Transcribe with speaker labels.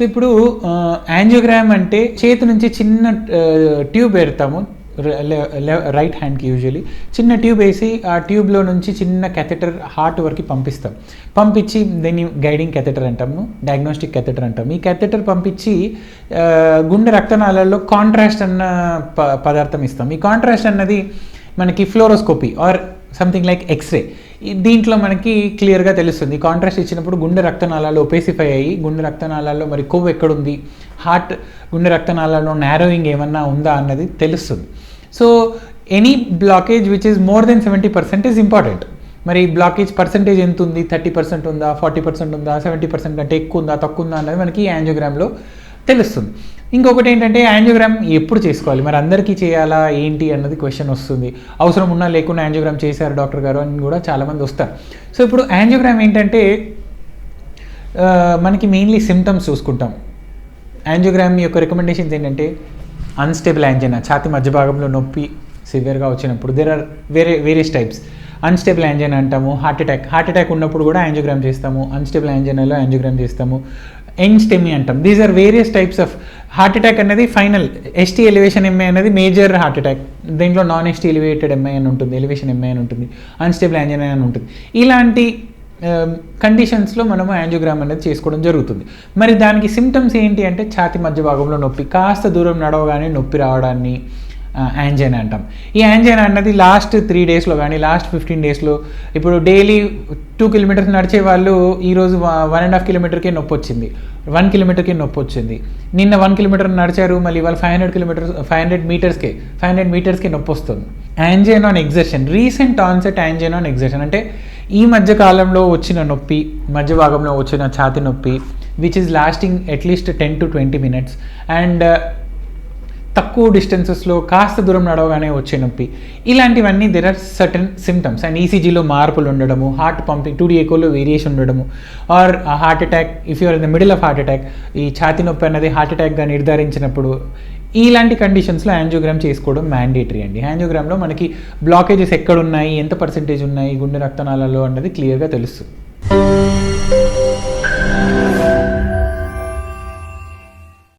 Speaker 1: So ఇప్పుడు angiogram అంటే చేతి నుంచి చిన్న ట్యూబ్ పెడతాము రైట్ హ్యాండ్కి యూజువలీ చిన్న ట్యూబ్ వేసి ఆ ట్యూబ్లో నుంచి చిన్న కెథెటర్ హార్ట్ వరకు పంపిస్తాం. పంపించి దీన్ని గైడింగ్ కెథెటర్ అంటాము డయాగ్నోస్టిక్ కెథెటర్ అంటాము. ఈ కెథెటర్ పంపించి గుండె రక్తనాళాల్లో కాంట్రాస్ట్ అన్న ప పదార్థం ఇస్తాం. ఈ కాంట్రాస్ట్ అన్నది మనకి fluoroscopy or something like X ray దీంట్లో మనకి క్లియర్గా తెలుస్తుంది. కాంట్రాస్ట్ ఇచ్చినప్పుడు గుండె రక్తనాళాలు ఒపేసిఫై అయ్యి గుండె రక్తనాళాల్లో మరి కొవ్వు ఎక్కడుంది? హార్ట్ గుండె రక్తనాళాల్లో నారోయింగ్ ఏమన్నా ఉందా అన్నది తెలుస్తుంది. So any blockage which is more than seventy percent is important మరి బ్లాకేజ్ పర్సెంటేజ్ ఎంత ఉంది థర్టీ పర్సెంట్ ఉందా? ఫార్టీ పర్సెంట్ ఉందా? సెవెంటీ పర్సెంట్ కంటే ఎక్కువ ఉందా? తక్కువ ఉందా? అన్నది మనకి యాంజియోగ్రామ్లో తెలుస్తుంది. ఇంకొకటి ఏంటంటే యాంజియోగ్రామ్ ఎప్పుడు చేసుకోవాలి? మరి అందరికీ చేయాలా? ఏంటి అన్నది క్వశ్చన్ వస్తుంది. అవసరం ఉన్నా లేకుండా యాంజియోగ్రామ్ చేశారు డాక్టర్ గారు అని కూడా చాలామంది వస్తారు. సో ఇప్పుడు యాంజియోగ్రామ్ ఏంటంటే మనకి మెయిన్లీ సిమ్టమ్స్ చూసుకుంటాం. యాంజియోగ్రామ్ యొక్క రికమెండేషన్స్ ఏంటంటే అన్స్టేబుల్ యాంజినా ఛాతి మధ్య భాగంలో నొప్పి సివియర్గా వచ్చినప్పుడు దేర్ ఆర్ వేరే వేరియస్ టైప్స్ అన్స్టేబుల్ యాంజినా అంటాము హార్ట్ అటాక్ హార్ట్ అటాక్ ఉన్నప్పుడు కూడా యాంజియోగ్రామ్ చేస్తాము. అన్స్టేబుల్ యాంజైనాలో యాంజియోగ్రామ్ చేస్తాము. ఎన్స్టెమీ అంటాం. These are various types of heart attack అనేది ఫైనల్ ఎస్టీ ఎలివేషన్ ఎంఐ అనేది మేజర్ హార్ట్ అటాక్ దీంట్లో నాన్ ఎస్టీ ఎలివేటెడ్ ఎంఐ అని ఉంటుంది ఎలివేషన్ ఎంఐ అని ఉంటుంది అన్స్టేబుల్ యాంజినా అని ఉంటుంది. ఇలాంటి um, కండిషన్స్లో మనము యాంజియోగ్రామ్ అనేది చేసుకోవడం జరుగుతుంది. మరి దానికి సిమ్టమ్స్ ఏంటి అంటే ఛాతి మధ్య భాగంలో నొప్పి కాస్త దూరం నడవగానే నొప్పి రావడాన్ని యాంజైనా అంటాం. ఈ యాంజైనా అన్నది లాస్ట్ త్రీ డేస్లో కానీ లాస్ట్ ఫిఫ్టీన్ డేస్లో ఇప్పుడు డైలీ టూ కిలోమీటర్స్ నడిచే వాళ్ళు ఈరోజు వన్ అండ్ హాఫ్ కిలోమీటర్కే నొప్పి వచ్చింది. వన్ కిలోమీటర్కి నొప్పి వచ్చింది. నిన్న వన్ కిలోమీటర్ నడిచారు మళ్ళీ వాళ్ళు five hundred kilometres five hundred మీటర్స్కే five hundred మీటర్స్కి నొప్పి వస్తుంది. Angina on exertion recent onset angina on exertion. అంటే ఈ మధ్య కాలంలో వచ్చిన నొప్పి మధ్య భాగంలో వచ్చిన ఛాతి నొప్పి which is lasting at least ten to twenty minutes and తక్కువ డిస్టెన్సెస్లో కాస్త దూరం నడవగానే వచ్చే నొప్పి. ఇలాంటివన్నీ there are certain symptoms and ఈసీజీలో మార్పులు ఉండడము హార్ట్ పంపింగ్ టూ ఎకోలో వేరియేషన్ ఉండడము. Or heart attack if you're in the middle of heart attack ఈ ఛాతి నొప్పి అన్నది హార్ట్ అటాక్గా నిర్ధారించినప్పుడు ఇలాంటి కండిషన్స్లో యాంజియోగ్రామ్ చేసుకోవడం మ్యాండేటరీ అండి. యాంజియోగ్రామ్లో మనకి బ్లాకేజెస్ ఎక్కడ ఉన్నాయి ఎంత పర్సెంటేజ్ ఉన్నాయి గుండె రక్తనాళాల్లో అన్నది క్లియర్గా తెలుస్తుంది